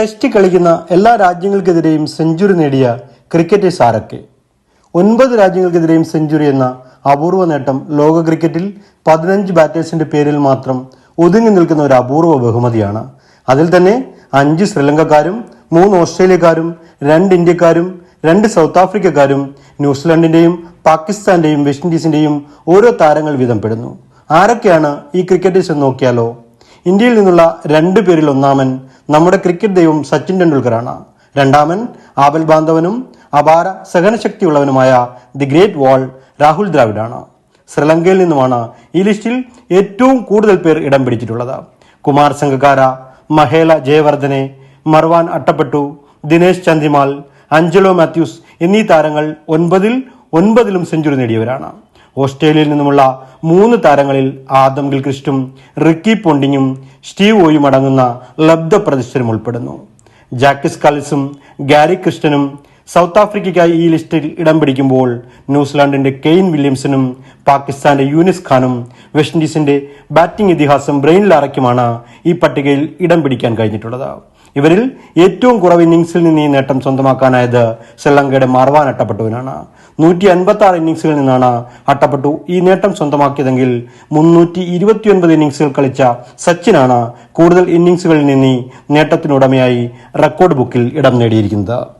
Test കളിക്കുന്ന എല്ലാ രാജ്യങ്ങൾക്കെതിരെയും century നേടിയ ക്രിക്കറ്റേഴ്സ് ആരൊക്കെ ഒൻപത് രാജ്യങ്ങൾക്കെതിരെയും സെഞ്ചുറി എന്ന അപൂർവ നേട്ടം ലോക ക്രിക്കറ്റിൽ പതിനഞ്ച് ബാറ്റേഴ്സിന്റെ പേരിൽ മാത്രം ഒതുങ്ങി നിൽക്കുന്ന ഒരു അപൂർവ ബഹുമതിയാണ്. അതിൽ തന്നെ അഞ്ച് ശ്രീലങ്കക്കാരും മൂന്ന് ഓസ്ട്രേലിയക്കാരും രണ്ട് ഇന്ത്യക്കാരും രണ്ട് സൗത്ത് ആഫ്രിക്കക്കാരും ന്യൂസിലൻഡിന്റെയും പാകിസ്ഥാന്റെയും വെസ്റ്റ് ഇൻഡീസിന്റെയും ഓരോ താരങ്ങൾ വീതം പെടുന്നു. ആരൊക്കെയാണ് ഈ ക്രിക്കറ്റേഴ്സ് എന്ന് നോക്കിയാലോ ഇന്ത്യയിൽ നിന്നുള്ള രണ്ടു പേരിൽ ഒന്നാമൻ നമ്മുടെ ക്രിക്കറ്റ് ദൈവം സച്ചിൻ ടെണ്ടുൽക്കറാണ്. രണ്ടാമൻ ആബൽ ബാന്ധവനും അപാര സഹനശക്തിയുള്ളവനുമായ ദി ഗ്രേറ്റ് വാൾ രാഹുൽ ദ്രാവിഡാണ്. ശ്രീലങ്കയിൽ നിന്നുമാണ് ഈ ലിസ്റ്റിൽ ഏറ്റവും കൂടുതൽ പേർ ഇടം പിടിച്ചിട്ടുള്ളത്. കുമാർ സംഘക്കാര മഹേല ജയവർദ്ധനെ മർവാൻ അട്ടപ്പെട്ടു ദിനേശ് ചന്ദിമാൽ അഞ്ചലോ മാത്യൂസ് എന്നീ താരങ്ങൾ ഒൻപതിൽ ഒൻപതിലും സെഞ്ചുറി നേടിയവരാണ്. ഓസ്ട്രേലിയയിൽ നിന്നുമുള്ള മൂന്ന് താരങ്ങളിൽ ആദം ഗിൽക്രിസ്റ്റും റിക്കി പോണ്ടിങ്ങും സ്റ്റീവ് ഓയും അടങ്ങുന്ന ലബ്ധ പ്രദർശനം ഉൾപ്പെടുന്നു. ജാക്കിസ് കാലിസും ഗാരി ക്രിസ്റ്റനും സൗത്ത് ആഫ്രിക്കയ്ക്കായി ഈ ലിസ്റ്റിൽ ഇടം പിടിക്കുമ്പോൾ ന്യൂസിലാൻഡിന്റെ കെയ്ൻ വില്യംസനും പാകിസ്ഥാന്റെ യൂനിസ് ഖാനും വെസ്റ്റ് ഇൻഡീസിന്റെ ബാറ്റിംഗ് ഇതിഹാസം ബ്രെയിൻ ലാറയ്ക്കുമാണ് ഈ പട്ടികയിൽ ഇടം പിടിക്കാൻ കഴിഞ്ഞിട്ടുള്ളത്. ഇവരിൽ ഏറ്റവും കുറവ് ഇന്നിംഗ്സിൽ നിന്ന് ഈ നേട്ടം സ്വന്തമാക്കാനായത് ശ്രീലങ്കയുടെ മാർവാൻ അട്ടപ്പെട്ടുവിനാണ്. നൂറ്റി അൻപത്തി ആറ് ഇന്നിംഗ്സുകളിൽ നിന്നാണ് അട്ടപ്പെട്ടു ഈ നേട്ടം സ്വന്തമാക്കിയതെങ്കിൽ മുന്നൂറ്റി ഇരുപത്തിയൊൻപത് ഇന്നിംഗ്സുകൾ കളിച്ച സച്ചിനാണ് കൂടുതൽ ഇന്നിംഗ്സുകളിൽ നിന്ന് നേട്ടത്തിനുടമയായി റെക്കോർഡ് ബുക്കിൽ ഇടം നേടിയിരിക്കുന്നത്.